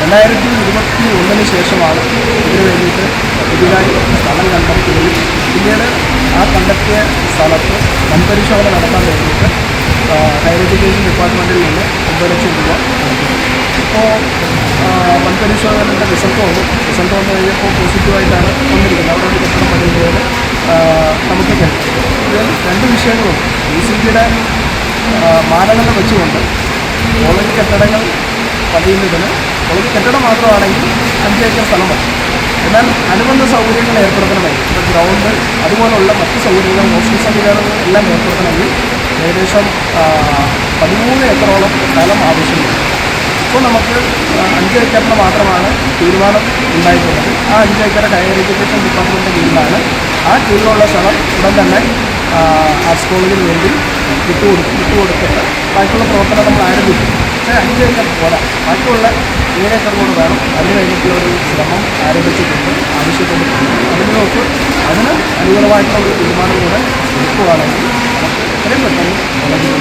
രണ്ടായിരത്തി ഇരുപത്തി ഒന്നിന് ശേഷമാണ് ഇതിനു വേണ്ടിയിട്ട് പുതിയതായി സ്ഥലം കണ്ടെത്തുകയും പിന്നീട് ആ കണ്ടെത്തിയ സ്ഥലത്ത് വൻപരിശോധന നടത്താൻ വേണ്ടിയിട്ട് ഹയർ എഡ്യൂക്കേഷൻ ഡിപ്പാർട്ട്മെന്റിൽ നിന്ന് ഒമ്പത് ലക്ഷം രൂപ ഇപ്പോൾ വൻപരിശോധനയുടെ റിസൾട്ട് വന്നു. റിസൾട്ട് വന്നു കഴിഞ്ഞപ്പോൾ പോസിറ്റീവായിട്ടാണ് വന്നിരിക്കുന്നത്. അവിടെ ഒരു കെട്ടിടം പണിയുന്നത് നമുക്ക് കഴിയും ഇതിൽ രണ്ട് വിഷയങ്ങളുണ്ട്. ഡി സി ജിയുടെ മാനദണ്ഡം വെച്ചുകൊണ്ട് കോളേജ് കെട്ടിടങ്ങൾ പണിയുന്നതിന് കോളേജ് കെട്ടിടം മാത്രമാണെങ്കിൽ അഞ്ച് ഏക്കർ സ്ഥലം മതി. എന്നാൽ അനുബന്ധ സൗകര്യങ്ങൾ ഏർപ്പെടുത്തണമെങ്കിൽ ഇപ്പോൾ ഗ്രൗണ്ട് അതുപോലുള്ള മറ്റ് സൗകര്യങ്ങൾ ഹോസ്റ്റൽ സംവിധാനങ്ങൾ എല്ലാം ഏർപ്പെടുത്തണമെങ്കിൽ ഏകദേശം പതിമൂന്ന് ഏക്കറോളം സ്ഥലം ആവശ്യമുണ്ട് ഇപ്പോൾ നമുക്ക് അഞ്ച് ഏക്കറിന് മാത്രമാണ് തീരുമാനം ഉണ്ടായിട്ടുള്ളത്. ആ അഞ്ച് ഏക്കർ ഹയർ എഡ്യൂക്കേഷൻ ഡിപ്പാർട്ട്മെന്റ് കീഴിലാണ് ആ കീഴിലുള്ള സ്ഥലം ഉടൻ തന്നെ ആ, കോളേജിന് വേണ്ടി വിട്ടുകൊടുക്കും വിട്ടുകൊടുത്തിട്ട് ബാക്കിയുള്ള പ്രവർത്തനം നമ്മൾ ആരംഭിക്കും. പക്ഷേ അഞ്ച് ഏക്കർ പോരാ. ബാക്കിയുള്ള ഏക്കർ കൂടെ വേണം അതിന് വേണ്ടിയിട്ടുള്ള ഒരു ശ്രമം ആരംഭിച്ചിട്ടുണ്ട്. ആവശ്യപ്പെട്ടിട്ടുണ്ട് അതിന് നോക്ക് അതിന് അനുകൂലമായിട്ടുള്ള ഒരു തീരുമാനം കൂടെ എടുക്കുകയാണെങ്കിൽ എത്രയും പെട്ടെന്ന് പുതിയതായി